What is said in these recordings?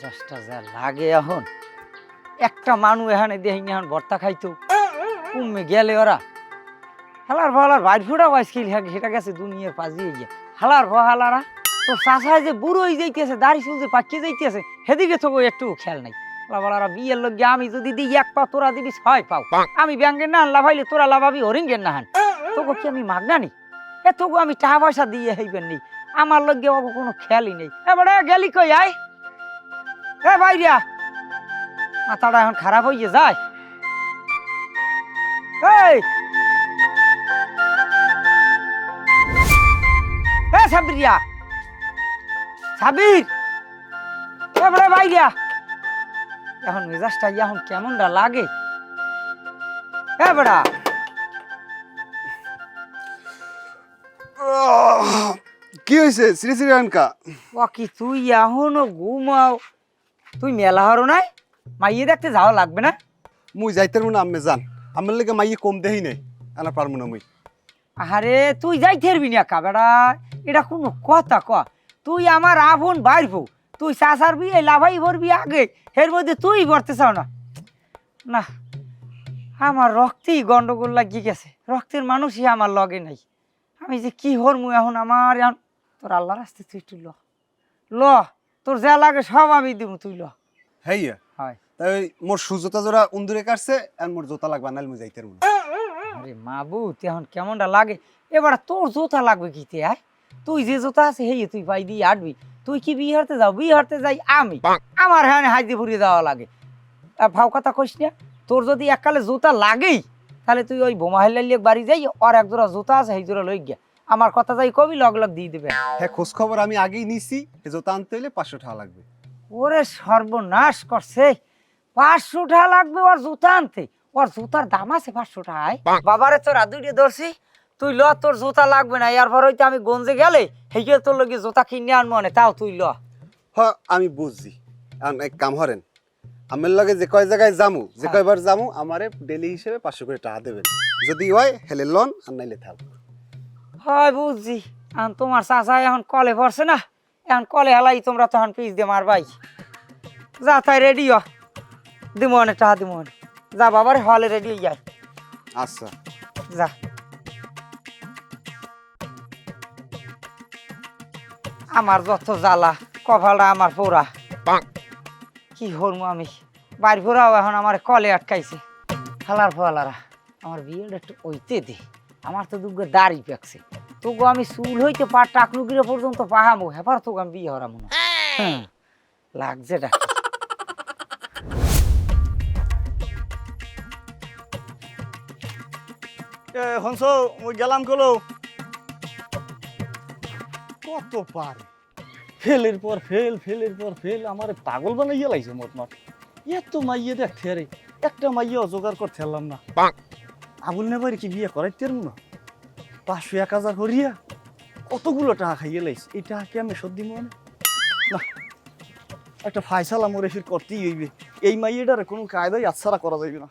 মেজাজটা যা লাগে এখন। একটা মানুষ এখানে দেখি এখন ভর্তা খাইতো। কমে গেলে ওরা। হালার ভালার বাইর ফুটা বাইসকিল সেটা গেছে দুনিয়ার পাশ দিয়ে গিয়ে হালার ভ হালারা তো চাষায় যে বুড়ো হয়ে যাইতেছে, দাড়ি চুল যে পাকিয়ে যাইতেছে, সেদিকে তো একটু খেয়াল নাই। লাভালারা বিয়ের লগে আমি যদি দিই, এক পা তোরা দিবি ছয় পাও। আমি ব্যাঙ্গের না লাভাইলে তোরা লাভাবি হরিঙ্গের না হান। তোকে কি আমি মাগনা নি? এ তোকে আমি টাকা পয়সা দিয়ে হইবেন নি। আমার লগে কোনো খেয়ালই নেই। এবারে গেলি কই, আয়। এ বাইরিয়া মাথাটা এখন খারাপ হয়ে যায়। এই! এ সাবিরিয়া সাবির এবারে বাইরিয়া এখন মেজাজটা এখন কেমনটা লাগে? এ বেড়া কি হয়েছে শ্রী শ্রী রানকা। ও কি তুই এখনও ঘুমাও। তুই মেলা হারো নাই? মাইয়ে দেখতে যাওয়া লাগবে না? মুই যাইতে মনে আম্মে যান। আমার লেগে মাইয়ে কম দেহি নাই আনা পারব না মুই। আরে তুই যাইতে পারবি না কাবেড়া এটা কোনো কথা ক। তুই আমার আভন বাইরবো তুই চাষার বিয়ে লাভাই ভরবি আগে। এর মধ্যে তুই ভরতে চাও না। না আমার রক্তেই গন্ডগোল লাগিয়ে গেছে। রক্তের মানুষই আমার লগে নাই। আমি যে কি হরমু এখন আমার? এখন তোর আল্লাহ রাস্তে তুই একটু ল। ল। তোর যা লাগে সব আমি দিব তুই ল। হ্যাঁ হয়। তাই মোর সুজোতা জোড়া উন্দুরে কাটছে আর মোর জোতা লাগবা মুই যাইতে মনে আরে মাবু তুই এখন কেমনটা লাগে? এবার তোর জোতা লাগবে কি তে আয় তুই যে জোতা আছে হেই তুই পাই দিয়ে আটবি। তুই কি বিয়ে হারতে যাও? বিয়ে হারতে যাই আমি। আমার হ্যাঁ হাইতে ফুরিয়ে দেওয়া লাগে। আর ভাও কথা কইস না তোর যদি এককালে জোতা লাগেই তাহলে তুই ওই বোমা হেলাইলে বাড়ি যাই আর এক জোড়া জুতা আছে সেই জোড়া লই গিয়া আমার কথা যাই কবি লগ লগ দিয়ে দেবে হ্যাঁ খোঁজ খবর আমি আগেই নিছি জোতা আনতে হলে পাঁচশো টাকা লাগবে। ওরে সর্বনাশ করছে। পাঁচশো টাকা লাগবে ওর জুতা আনতে। ওর জুতার দাম আছে পাঁচশো টাকায়। বাবারে তোর দুইটা ধরছি। তুই ল তোর জুতা লাগবে না। এরপর হইতে আমি গঞ্জে গেলে হেগে তোর লগে জুতা কিনে আনব না তাও তুই ল। হ আমি বুঝছি। এখন এক কাম হরেন আমার লগে যে কয় জায়গায় যামু যে হ্যাঁ। কয়বার যামু আমারে ডেলি হিসেবে পাঁচশো করে টাকা দেবেন। যদি হয় হেলে লন আর নাইলে থাক। হয় বুঝছি। এখন তোমার চাচা এখন কলে পড়ছে না। এখন কলে হেলাই তোমরা তখন পিস দিয়ে মারবাই। যা তাই রেডি হ। দিমো অনেক টাকা দিমো অনেক যা বাবার হলে রেডি হয়ে যায়। আচ্ছা। যা। আমার যত জ্বালা কপালটা আমার পোড়া। কি হরমু আমি? বাড়ি পোড়াও এখন আমার কলে আটকাইছে। হালার ফলারা। আমার বিয়েটা একটু ওইতে দে। আমার তো দুগ্গ দাড়ি পেকছে। তোকে আমি চুল হইতে পা টাকনুকিরে পর্যন্ত পাহামো হেপার তোকে আমি বিয়ে হরামো না। হ্যাঁ লাগছে ডাক এ হংস মই গেলাম কলো। কত পারে। ফেলের পর ফেল ফেলের পর ফেল আমার পাগল বানাইয়া লাগছে মোট মাঠ এত মাইয়ে দেখতে আরে একটা মাইয়া জোগাড় করতে পারলাম না। আবুল নেবার কি বিয়ে করাই তের না? পাঁচশো এক হাজার হরিয়া, কতগুলো টাকা খাইয়ে লাইছে? এই টাকা কি আমি সর্দি মনে? না, একটা ফায়সালা মোরে ফির করতেই হইবে। এই মাইয়েটারে কোনো কায়দাই আচ্ছাড়া করা যাইবে না।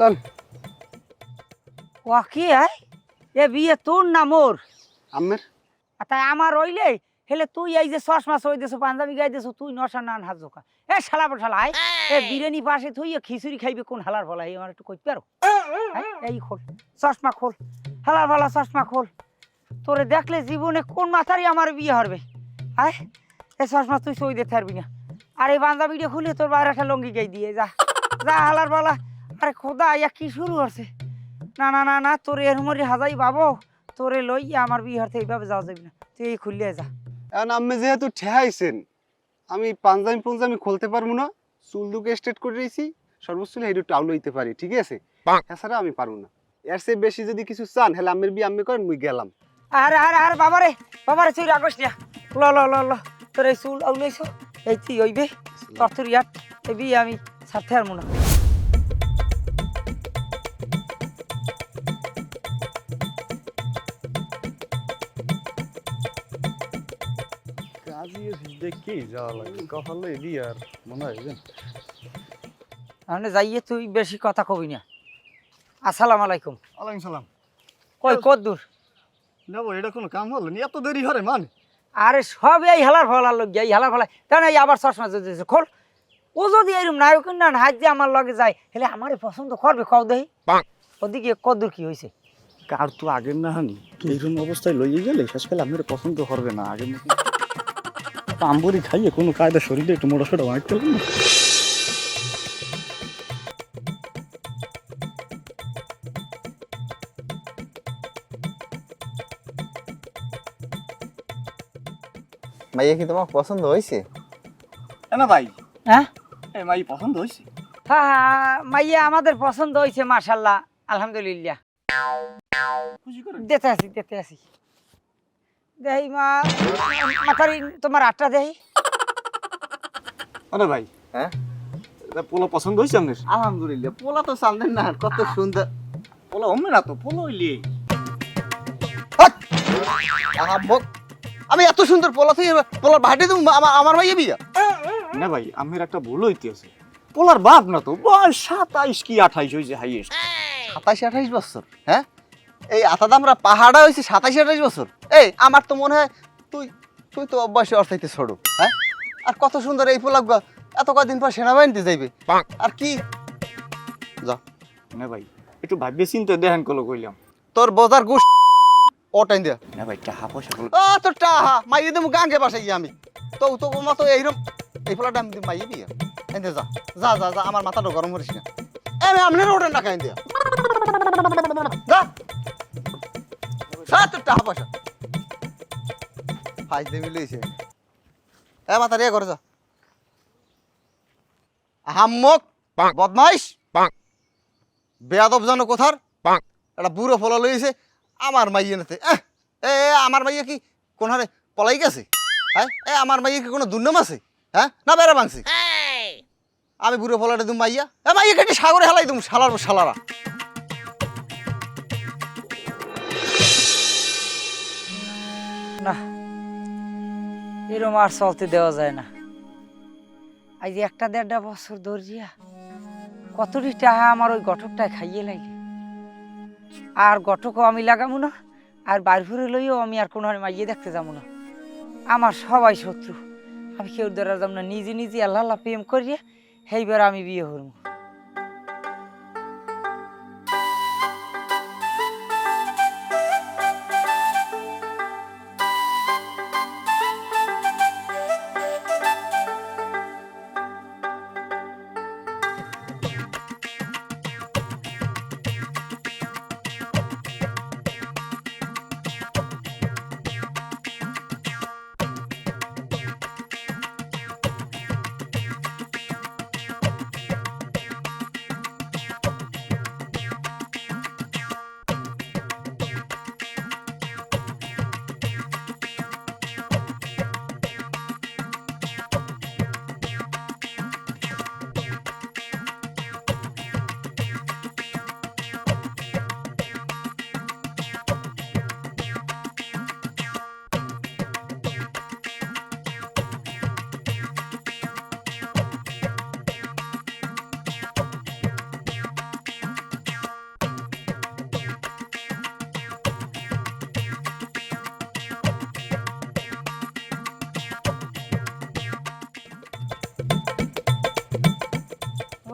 লন ও কি আয় এ বিয়ে তোর না মোর? আম্মের। আর তাই আমার রইলে হেলে তুই এই যে চশমা সই দেছো পাঞ্জাবি গাই দেছো তুই নশা নান হাত জোকা। এ শালা শালা আয় এ বিরিয়ানি পাশে থুই খিচুড়ি খাইবে কোন হালার ফলা আমার একটু কইতে পারো? এই খোল চশমা খোল হালার ফলা চশমা খোল। তোরে দেখলে জীবনে কোন মাথারই আমার বিয়ে হবে? আয় এ চশমা তুই সই দিতে পারবি না। আর এই পাঞ্জাবিটা খুলে তোর বাইরে একটা লঙ্গি গাই দিয়ে যা যা হালার বালা। আরে খোদা ইয়া কি শুরু হচ্ছে না না না না তোর এর মরি হাজাই বাবো। তোরে লই আমার বিয়ে হতে এইভাবে যাওয়া যাবে না। তুই এই খুললে যা। এখন আম্মে যেহেতু ঠেহাইছেন আমি পাঞ্জাবি পাঞ্জাবি খুলতে পারব না। চুল দুকে স্ট্রেট করে দিয়েছি সর্বোচ্চ হেডু টাউল হইতে পারি ঠিক আছে? এছাড়া আমি পারব না। এর চেয়ে বেশি যদি কিছু চান হলে আম্মের বিয়ে আম্মে করেন মুই গেলাম। আরে আরে আরে বাবারে বাবারে তুই রাগস না। ল ল ল ল তোর এই চুল আউলাইছ এই তুই ওইবে তোর তোর ইয়াত এই বিয়ে আমি সাথে আর মনে সাজিয়ে দেখি যাওয়া লাগে কপালে বিয়ার মনে হয় যে তাহলে যাইয়ে তুই বেশি কথা কবি না। আসসালাম আলাইকুম। আলাইকুম সালাম। কই কত দূর নেব এটা কোনো কাম হলো নি? এত দেরি হরে মানে? আরে সব এই হেলার ফলার লোক এই হেলার তাই না আবার চশমা যদি খোল। ও যদি এরম নায়ক না হাত যে আমার লগে যায় হেলে আমারে পছন্দ করবে কও দেহি ওদিকে কত দূর কি হয়েছে কার তো আগের না হানি? এইরকম অবস্থায় লইয়ে গেলে শেষকালে আপনার পছন্দ করবে না আগের মতো আম্বুরি খাইয়ে কোনো কায়দা শরীরে একটু মোটা সোটা মারতে হবে না মাইয়া কি তোমার পছন্দ হয়েছে? না ভাই। হ্যাঁ? এই মাই পছন্দ হয়েছে। হ্যাঁ হ্যাঁ মাইয়া আমাদের পছন্দ হয়েছে মাশাল্লাহ আলহামদুলিল্লাহ। খুশি করে? আসি দেখতে আসি। দেহি মা মাথারি তোমার আটটা দেহি। আরে ভাই। হ্যাঁ? পোলা পছন্দ হয়েছে আপনার? আলহামদুলিল্লাহ পোলা তো সামনের না কত সুন্দর। পোলা অমনি না তো পোলা হইলে। আমি এত সুন্দর পোলা থেকে পোলার ভাটে তুমি আমার আমার মাইয়া বিয়া। না ভাই আমের একটা ভুল হইতেছে। পোলার বাপ না তো বয়স সাতাইশ কি আঠাইশ হয়েছে হাইয়েস্ট। সাতাশ আঠাইশ বছর হ্যাঁ? এই আতাদ আমরা পাহাড়া হয়েছে সাতাশ আঠাইশ বছর। এই আমার তো মনে হয় তুই তুই তো অভ্যাসে অর্থাইতে ছোট হ্যাঁ? আর কত সুন্দর এই পোলা এত কদিন পর সেনাবাহিনীতে যাইবে। আর কি? না ভাই একটু ভাববে চিন্তা দেখেন কলো কইলাম। তোর বোঝার গুস ওটাই দিয়া। না ভাই টাকা পয়সা গুলো আ তোর টাহা মাইয়ে দেবো গাঙ্গে বাসাই গিয়ে আমি। তো তো মতো এইরকম এই ফলাটা আমি মাইয়ে বিয়ে এনে যা যা যা যা আমার মাথাটা গরম করিস না। আপনার ওটা না খাই দিয়া। যা যা পয়সা ফাইজ দেবি লইছে এ মাথা রে করে যা। হাম্মক বদমাইশ। বেয়াদব জানো কোথার? একটা বুড়ো ফলা লইছে আমার মাইয়ে নাতে। এ এ, আমার মাইয়া কি কোন হারে পলাই গেছে? হ্যাঁ? এ আমার মাইয়া কি কোনো দুর্নাম আছে? হ্যাঁ? না বেড়া ভাঙছে? আমি বুড়ো ফলাটা তুমি মাইয়া। এ মাইয়া কেটে সাগরে হেলাই তুমি শালার শালারা। না। এরম আর চলতে দেওয়া যায় না। আজ একটা দেড়টা বছর ধরিয়া কতটি টাকা আমার ওই গঠকটায় খাইয়ে লাগলে আর গঠকও আমি লাগাবো না, আর বাইর ঘুরে লইও আমি আর কোনো মাইয়ে দেখতে যাব না। আমার সবাই শত্রু। আমি কেউ দ্বারা যাব না নিজে নিজে আল্লাহ আল্লাহ প্রেম করিয়ে সেইবার আমি বিয়ে করব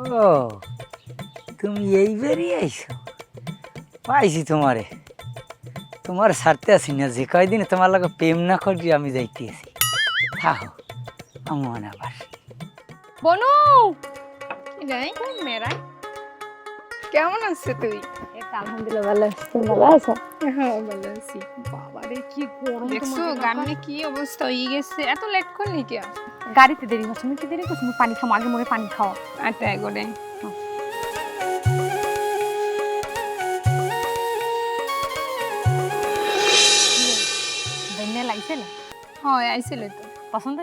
ও তুমি এই বেরিয়ে আইছো? পাইছি তোমারে। তোমার ছাড়তে আসি না যে কয়দিনে তোমার লাগে প্রেম না করি আমি যাইতে আছি। থাকো আমার আবার বনু! কেমন আছে তুই? আলহামদুলিল্লাহ ভালো আছি। তুমি ভালো আছো? হ্যাঁ ভালো আছি। বাবা রে কি গরম দেখছ গানে কি অবস্থা? হয়ে গেছে। এত লেট করলি কে গাড়িতে দেরি হচ্ছে কি দেরি করছ পানি খাও আগে মনে পানি খাও। আচ্ছা না হয় আইছিল তো। পছন্দ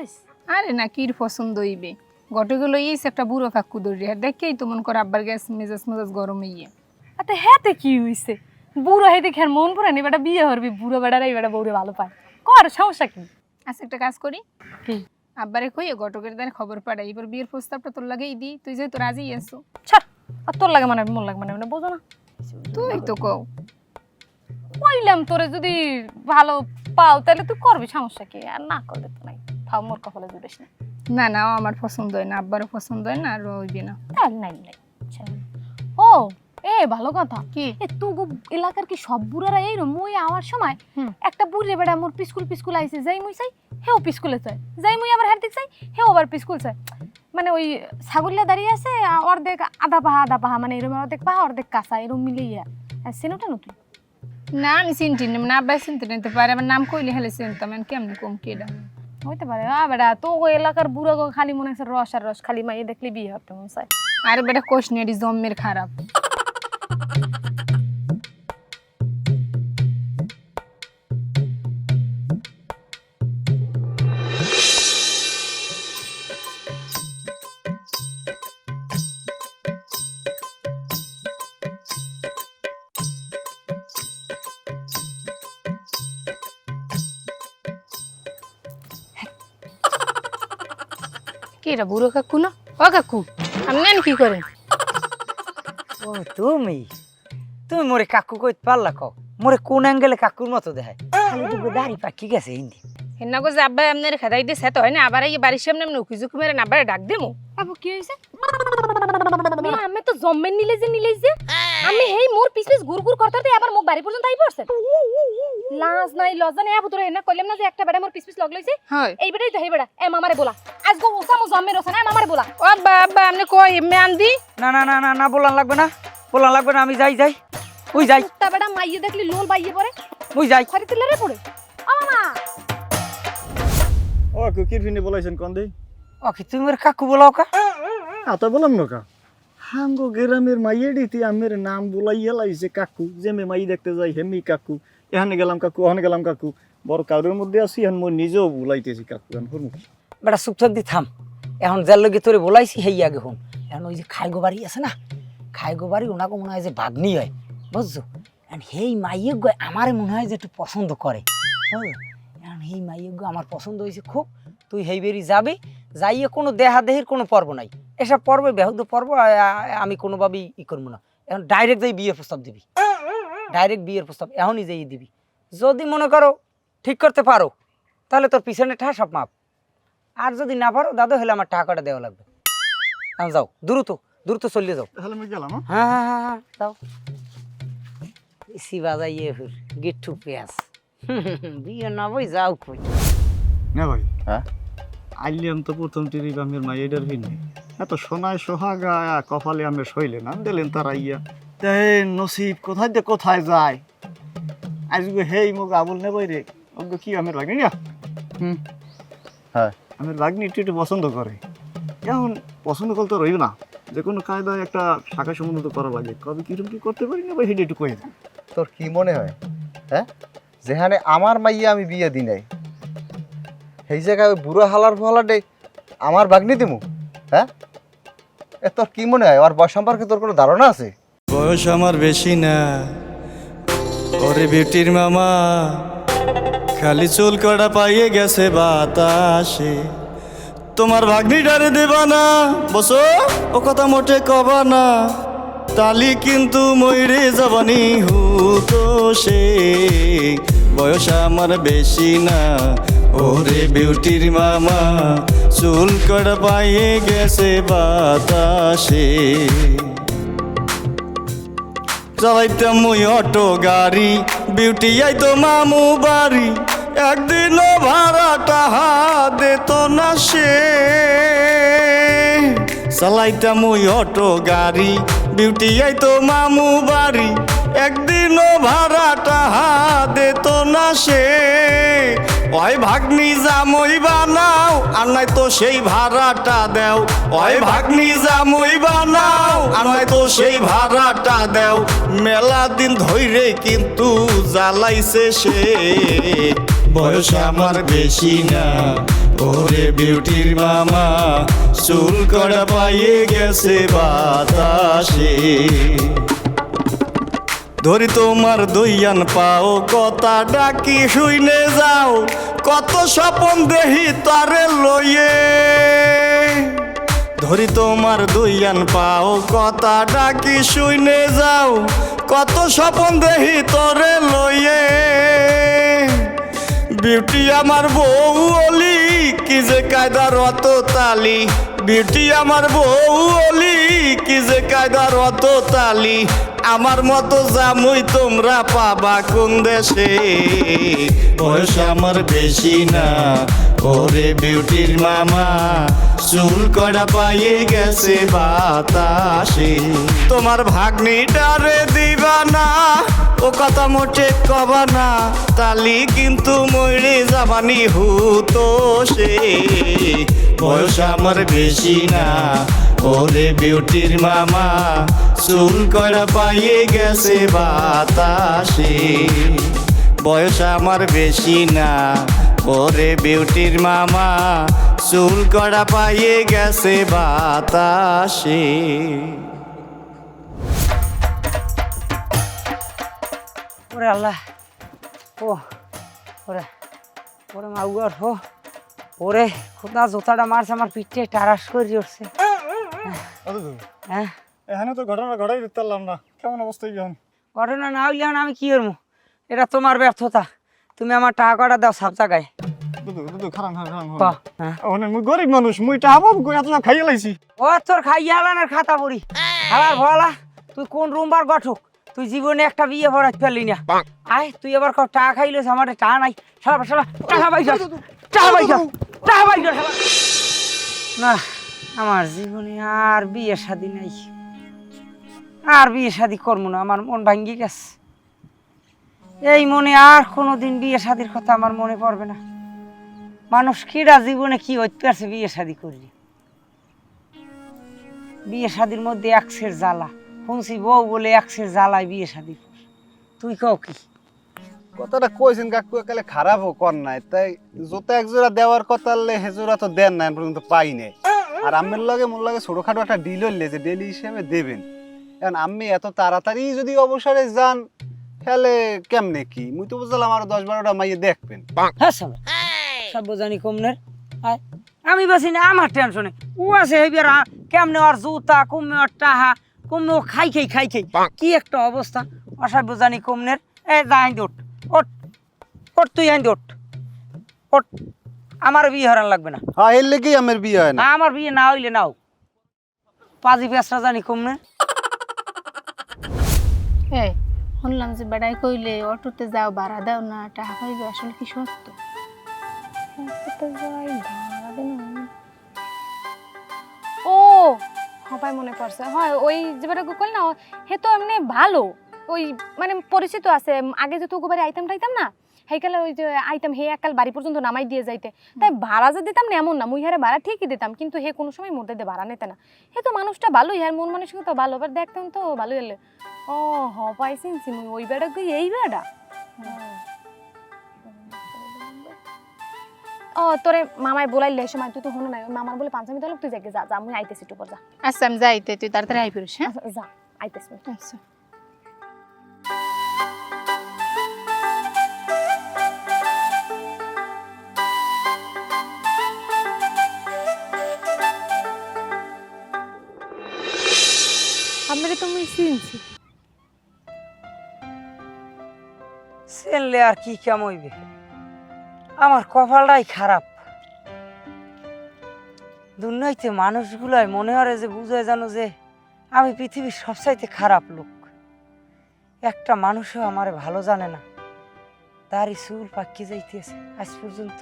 আরে না কির পছন্দ হইবে? গটগুলো ইয়েছে একটা বুড়ো কাকু দৌড়ি আর দেখেই তো মন করে আব্বার গ্যাস মেজাজ মেজাজ গরম আতে হেতে কি হইছে? বুড়ো হেতে খের মন পড়ে নি? বেটা বিয়ে করবি বুড়ো বেটা বউরে ভালো পায়। কর সমস্যা কি? আচ্ছা একটা কাজ করি। কি? আব্বারে কইয়ে ঘটকের দ্বারা খবর পাঠাই এবার বিয়ের প্রস্তাবটা তোর লাগেই দি। তুই যেহেতু রাজি আছো। ছাড় আর তোর লাগে মানে মোর লাগে মানে মানে বোঝো না। তুই তো কও। কইলাম তোরে যদি ভালো পাও তাহলে তুই করবি সমস্যা কি? আর না করলে তো নাই। ফাও মোর কপালে জুড়িস না। না না আমার পছন্দ হয় না আব্বারও পছন্দ হয় না আর হইবে না। তাহলে নাই নাই। ও ভালো কথা। কি? তুগো এলাকার কি সব বুড়ারা এই মই আওয়ার সময় একটা বুড়ে বেড়া মোর পিস্কুল পিস্কুল আইছে যাই মুই চাই হেও পিস্কুলে চাই যাই মুই আবার হারদিক চাই হেও আবার পিস্কুল চাই মানে ওই ছাগলিয়া দাঁড়িয়ে আছে অর্ধেক আধা পাহা আধা পাহা মানে এরকম অর্ধেক পাহা অর্ধেক কাঁচা এরকম মিলিয়ে সেনোটা নতুন? না আমি চিনতি না না আব্বাই চিনতে নিতে পারে আমার নাম কইলে হেলে চিনতাম আমি কেমন কম কেডা হইতে পারে আ বেড়া তো ওই এলাকার বুড়ো গো খালি মনে হচ্ছে রস আর রস খালি মাইয়ে দেখলে বিয়ে হতে মন চায় আর বেটা কোষ নেড়ি জম্মের খারাপ। কি এটা বুড়ো কাকু না? ও কাকু আপনি কি করেন? ও তুমি? তুমি মোরে কাকু কইতে পারলা কও? মোরে কোন অ্যাঙ্গেলে কাকুর মতো দেখায়? খালি দুগো দাড়ি পাকি গেছে হিন্দি হেনা গো যাবে আপনার খেদাই দিছে তো হয় না? আবার এই বাড়ির সামনে এমনি উকি জুকি মেরে না আবার ডাক দেমু? আপু কি হইছে? আমি তো জম্মেন নিলে যে নিলে যে। আমি হেই মোর পিছনে পিছ ঘুর ঘুর করতে আবার মুখ বাড়ি পর্যন্ত আই পড়ছে লাজ নাই লজ্জা নাই। আবু তোরা হেনা কইলাম না যে একটা বেড়া মোর পিছ পিছ লগ লইছে হয়। এই বেড়াই তো হেই বেড়া। এ মামারে বলা। আজ গো ওসা মো জম্মের ওসা না মামারে বলা। ও আব্বা আব্বা আপনি কই এমনি আনদি না না না না না বলান লাগবে না। বলান লাগবে না আমি যাই যাই। ওই যাই। কুত্তা বেড়া মাইয়ে দেখলি লোল বাইয়ে পড়ে। ওই যাই। খরি তিলারে পড়ে। ও মামা। ও কি ফিনে বলাইছেন কোন দেই? ওকে তুমি মোরে কাকু বলাও কা? আতা বললাম না কা হাঙ্গো গ্রামের মাইয়েডিতে আমের নাম বলাইয়া লাইছে কাকু যে মে মাই দেখতে যাই হেমি কাকু। এখানে গেলাম কাকু ওখানে গেলাম কাকু। বড় কারোর মধ্যে আছি এখন মই নিজেও বুলাইতেছি কাকু এখন হরমু। বেটা চুপ থাক দি থাম। এখন যার লগে তোরে বলাইছি হেই আগে হন। এখন ওই যে খাইগো বাড়ি আছে না খাইগো বাড়ি ওনাকে মনে হয় যে ভাগ্নি হয় বুঝছ? এখন হেই মাইয়ে গো আমারে মনে হয় যে একটু পছন্দ করে? এখন হেই মাইয়ে গো আমার পছন্দ হয়েছে খুব তুই হেই বেরি যাবি যাইয়ে কোনো দেহা দেহির কোনো পর্ব নাই। এসব পর্বে বেহুদ পর্ব আমি কোনোভাবেই ই করব না। এখন ডাইরেক্ট যাই বিয়ের প্রস্তাব দিবি। ডাইরেক্ট বিয়ের প্রস্তাব এখনই যাই দিবি। যদি মনে করো ঠিক করতে পারো তাহলে তোর পিছনে ঠা সব মাপ। আর যদি না পারো দাদা হলে আমার টাকাটা দেওয়া লাগবে। এখন যাও দ্রুত দ্রুত চলিয়ে যাও। তাহলে আমি গেলাম হ্যাঁ? হ্যাঁ হ্যাঁ হ্যাঁ হ্যাঁ যাও। ইসি বাজাইয়ে ফির গিট্টু পেঁয়াজ। বিয়ে না বই যাও কই। না ভাই। হ্যাঁ? আইলিয়াম তো প্রথম টিরি আমের মাইয়েডার ভিন্নে এত সোনায় সোহাগা কপালে আমের শৈলে নাম দিলেন তার আইয়া তাই নসিব কোথায় দিয়ে কোথায় যায়? আজকে হেই মুখ আবুল নেবই রে। ওকে কি আমের ভাগ্নি না হুম? হ্যাঁ। আমের ভাগ্নি একটু একটু পছন্দ করে। এখন পছন্দ করতে রইব না। যে কোনো কায়দায় একটা শাখা সম্বন্ধ তো করা লাগে। কবে কীরকম কি করতে পারি না বা সেটা একটু কয়ে দেয় তোর কি মনে হয়? হ্যাঁ? যেখানে আমার মাইয়া আমি বিয়ে দিই নাই সেই জায়গায় ওই বুড়ো হালার ফালাডে আমার বাগনি দিমু? হ্যাঁ? এ তোর কি মনে হয়? আমার বয়স সম্পর্কে তোর কোনো ধারণা আছে? বয়স আমার বেশি না। ওরে বিউটির মামা, খালি চুল কড়া পাইয়ে গেছে বাতাসে। তোমার ভাগ্নি ভাগ্নিটারে দেবা না। বসো, ও কথা মোটে কবা না। তালি কিন্তু ময়ূরে জবানি হুতো সে বয়স আমার বেশি না। ওরে বিউটির মামা, চুল কড়া পাইয়ে গেছে বাতাসে। চালাইতাম মুই অটো গাড়ি বিউটি আইতো মামু বাড়ি। একদিন ভাড়াটা দেত না সে। চালাইতাম মুই অটো গাড়ি বিউটি আইতো মামু বাড়ি। একদিনও ভাড়াটা দিত না সে। ওই ভাগ্নি জামই বানাও, আর নাই তো সেই ভাড়াটা দেও। ওই ভাগ্নি জামই বানাও, আর নাই তো সেই ভাড়াটা দেও। মেলা দিন ধইরে কিন্তু জ্বালাইছে সে। বয়স আমার বেশি না, ওরে বিউটির মামা, চুল করা পাইয়ে গেছে বাতাসে। ধরি তোমার দইয়ান পাও, কথা ডাকি শুইনে যাও, কত স্বপন দেহি তারে লইয়ে। ধরি তোমার দুইয়ান পাও, কথা ডাকি শুইনে যাও, কত স্বপন দেহি তরে লইয়ে। বিউটি আমার বউ অলি, কি যে কায়দার অত তালি বিউটি আমার বউ অলি, কি যে কায়দার অত তালি। আমার মতো জামুই তোমরা পাবা কোন দেশে? বয়স আমার বেশি না ওরে বিউটির মামা, চুল করা পাইয়ে গেছে বাতাসে। তোমার ভাগ্নিটারে দিবা না ও কথা মোটে কবা না তালি কিন্তু মরে যাবানি হুতো সে বয়স আমার বেশি না, ওরে বিউটির মামা, চুল করা পাইয়ে গেছে বাতাসে। বয়স আমার বেশি না ওরে বিউটির মামা চুল করা পাইয়ে গেছে বাতাসে। ওরে আল্লাহ ও ওরে ওরে মাউগর ও ওরে খোদা জোতাটা মারছে আমার পিঠে টারাস করে উঠছে হ্যাঁ? এখানে তো ঘটনা ঘটাই দিতে পারলাম না। কেমন অবস্থা এখন? ঘটনা না হইলে আমি কি করব? এটা তোমার ব্যর্থতা। তুমি আমার টাকা কটা দাও সব জায়গায়। হ্যাঁ। গরিব মানুষ মুই টাকা পাবো কই? এত সব খাইয়ে লাইছি। ও তোর খাইয়া হালানের খাতা পড়ি। হালার ভলা তুই কোন রুমবার গঠক? তুই জীবনে একটা বিয়ে ভরাত ফেললি না। আয় তুই এবার টাকা আমার টাকা নাই। টাকা টাকা টাকা পাইছস না আমার জীবনে আর বিয়ে শাদি নাই। আর বিয়ে শাদি করব না আমার মন ভাঙ্গি গেছে। এই মনে আর কোনোদিন বিয়ে শাদির কথা আমার মনে পড়বে না। মানুষ কিরা জীবনে কি হইতে বিয়ে শাদি করলি? বিয়ে শাদির মধ্যে একসের জ্বালা। শুনছি বউ বলে একসের জ্বালায় বিয়ে শাদি তুই কও কি? কথাটা কইছেন কাকু, একালে খারাপও কর নাই। তাই যত এক জোড়া দেওয়ার কথা হে জোড়া তো দেন না এখন পর্যন্ত পাই নাই। আর আমের লগে মোর লগে ছোটখাটো একটা ডিল হইলে যে ডেলি হিসেবে দেবেন। এখন আমি এত তাড়াতাড়ি যদি অবসরে যান তাহলে কেমনে কি? মুই তো বুঝলাম আরও দশ বারোটা মাইয়ে দেখবেন। হ্যাঁ সব সব জানি কমনের আমি বাসি না আমার টেনশনে। ও আছে হেবিয়ার কেমনে ওর জুতা কমে ওর টাহা কমে ও খাই খাই খাই খাই। কি একটা অবস্থা। অসাব্য জানি কমনের। এ যা আইন ওঠ। ওঠ। ওঠ তুই আইন ওঠ। ওঠ। আমার বিয়ে হারান লাগবে না। হ্যাঁ এর লেগেই আমার বিয়ে হয় না। আমার বিয়ে না হইলে নাও। পাজি পেঁচরা জানি কমনের এই শুনলাম যে বেড়াই কইলে অটোতে যাও ভাড়া দাও না টাকা পাইবে আসলে কি সত্য? ও হবাই মনে পড়ছে। হয় ওই যে বেটা গুগল না হে তো এমনি ভালো। ওই মানে পরিচিত আছে। আগে যে তো বাড়ি আইতাম টাইতাম না সেইকালে ওই যে আইতাম হে একাল বাড়ি পর্যন্ত নামাই দিয়ে যাইতে। তাই ভাড়া যে দিতাম না এমন না মুই হারে ভাড়া ঠিকই দিতাম কিন্তু হে কোনো সময় মোটে দিয়ে ভাড়া নিতে না। হে তো মানুষটা ভালোই হ্যাঁ মন মানসিকতা ভালো এবার দেখতাম তো ভালো এলে ও হ পাইছি মুই ওই বেড়া গই এই বেড়া? ও তোরে মামাই বলাইলে সময় তুই তো হনো নাই মামার বলে পাঞ্জাবি দলক তুই যাকে যা যা মুই আইতেছি একটু পর যা। আচ্ছা আমি যাইতে তুই তাড়াতাড়ি আই ফিরিস হ্যাঁ? যা আইতেছি। আচ্ছা। চিনছি সেনলে আর কি কেমন হইবে? আমার কপালটাই খারাপ। দুর্নয়তে মানুষগুলাই মনে হয় যে বুঝায় জানো যে আমি পৃথিবীর সবচাইতে খারাপ লোক। একটা মানুষও আমার ভালো জানে না। তারই চুল পাকি যাইতেছে। আজ পর্যন্ত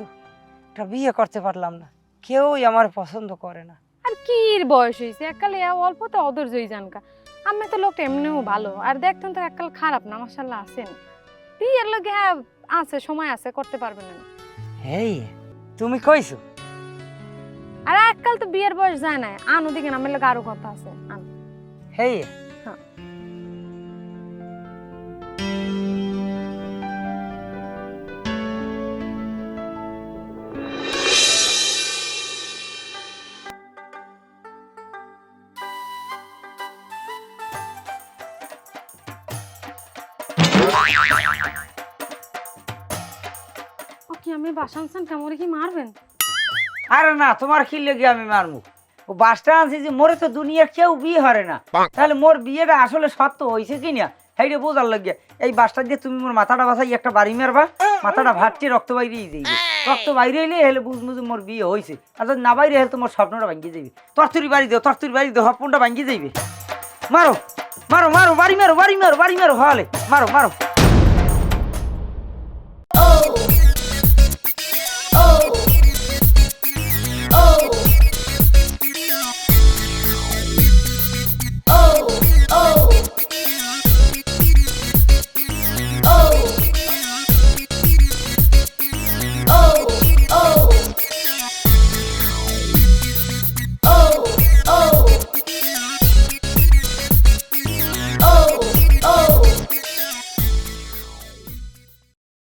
একটা বিয়ে করতে পারলাম না। কেউই আমার পছন্দ করে না। আর কি বয়স হয়েছে এককালে অল্প তো অদর্জই জানকা। আমি তো লোকটা এমনিও ভালো। আর দেখতেন তো এককাল খারাপ না মাসাল্লাহ আছেন। বিয়ের লোকে হ্যাঁ আছে সময় আছে করতে পারবেন না। হেই তুমি কইছো? আর এককাল তো বিয়ের বয়স যায় না আন দিকে আমার লোক আরও কথা আছে। আন। হেই। হ্যাঁ। আমি বাসা আনছেন কেমন কি মারবেন? আরে না তোমার কি লেগে আমি মারমু ও বাসটা আনছি যে মোরে তো দুনিয়ার কেউ বিয়ে হরে না। তাহলে মোর বিয়েটা আসলে সত্য হয়েছে কি না বোঝার লাগে এই বাসটা দিয়ে তুমি মোর মাথাটা বাসাই একটা বাড়ি মারবা মাথাটা ভাটছে রক্ত বাইরেই যাইবে। রক্ত বাইরে এলে হেলে বুঝমু যে মোর বিয়ে হয়েছে আর যদি না বাইরে হেলে তোমার স্বপ্নটা ভাঙ্গিয়ে যাবে তরতুরি বাড়ি দেও তরতুরি বাড়ি দেও স্বপ্নটা ভাঙ্গিয়ে যাইবে। মারো মারো মারো বাড়ি মারো বাড়ি মারো বাড়ি মারো হলে। মারো মারো।